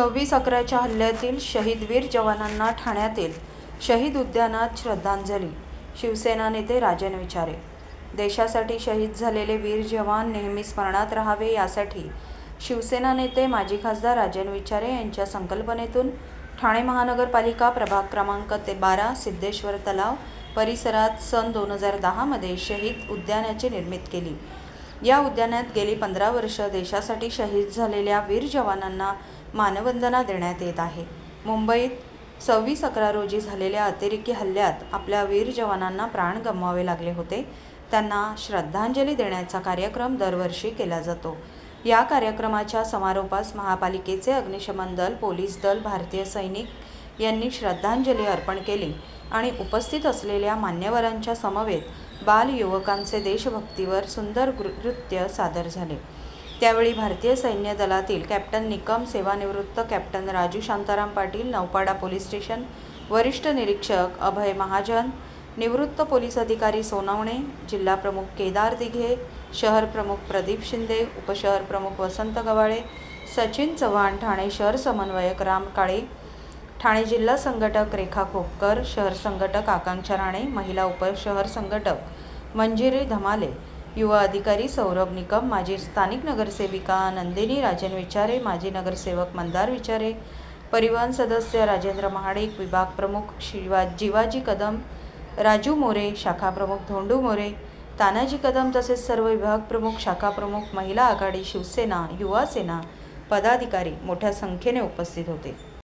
सव्वीस अकराच्या हल्ल्यातील शहीदवीर जवानांना ठाण्यातील शहीद उद्यानात श्रद्धांजली. शिवसेना नेते राजन विचारे. देशासाठी शहीद झालेले वीर जवान नेहमी स्मरणात राहावे यासाठी शिवसेना नेते माजी खासदार राजन विचारे यांच्या संकल्पनेतून ठाणे महानगरपालिका प्रभाग क्रमांक ते बारा सिद्धेश्वर तलाव परिसरात सन दोन हजार दहामध्ये शहीद उद्यानाची निर्मिती केली. या उद्यानात गेली पंधरा वर्ष देशासाठी शहीद झालेल्या वीर जवानांना मानवंदना देण्यात येत आहे. मुंबईत सव्वीस अकरा रोजी झालेल्या अतिरेकी हल्ल्यात आपल्या वीर जवानांना प्राण गमवावे लागले होते. त्यांना श्रद्धांजली देण्याचा कार्यक्रम दरवर्षी केला जातो. या कार्यक्रमाच्या समारोपास महापालिकेचे अग्निशमन दल पोलीस दल भारतीय सैनिक यांनी श्रद्धांजली अर्पण केली आणि उपस्थित असलेल्या मान्यवरांच्या समवेत बालयुवकांचे देशभक्तीवर सुंदर नृत्य सादर झाले. त्यावेळी भारतीय सैन्य दलातील कॅप्टन निकम सेवानिवृत्त captain Raju Shantaram Patil Naupada police station वरिष्ठ निरीक्षक अभय महाजन निवृत्त पोलीस अधिकारी सोनवणे जिल्हा प्रमुख केदार दिघे शहर प्रमुख प्रदीप शिंदे उपशहर प्रमुख वसंत गवाळे सचिन चव्हाण ठाणे शहर समन्वयक राम काळे ठाणे जिल्हा संघटक रेखा खोपकर शहर संघटक आकांक्षा राणे महिला उपशहर संघटक मंजिरी धमाले युवा अधिकारी सौरभ निकम माजी स्थानिक नगरसेविका नंदिनी राजन विचारे माजी नगरसेवक मंदार विचारे परिवहन सदस्य राजेंद्र महाडिक विभाग प्रमुख शिवा जीवाजी कदम राजू मोरे शाखा प्रमुख धोंडू मोरे तानाजी कदम तसेच सर्व विभाग प्रमुख शाखा प्रमुख महिला आघाडी शिवसेना युवा सेना पदाधिकारी मोठ्या संख्येने उपस्थित होते.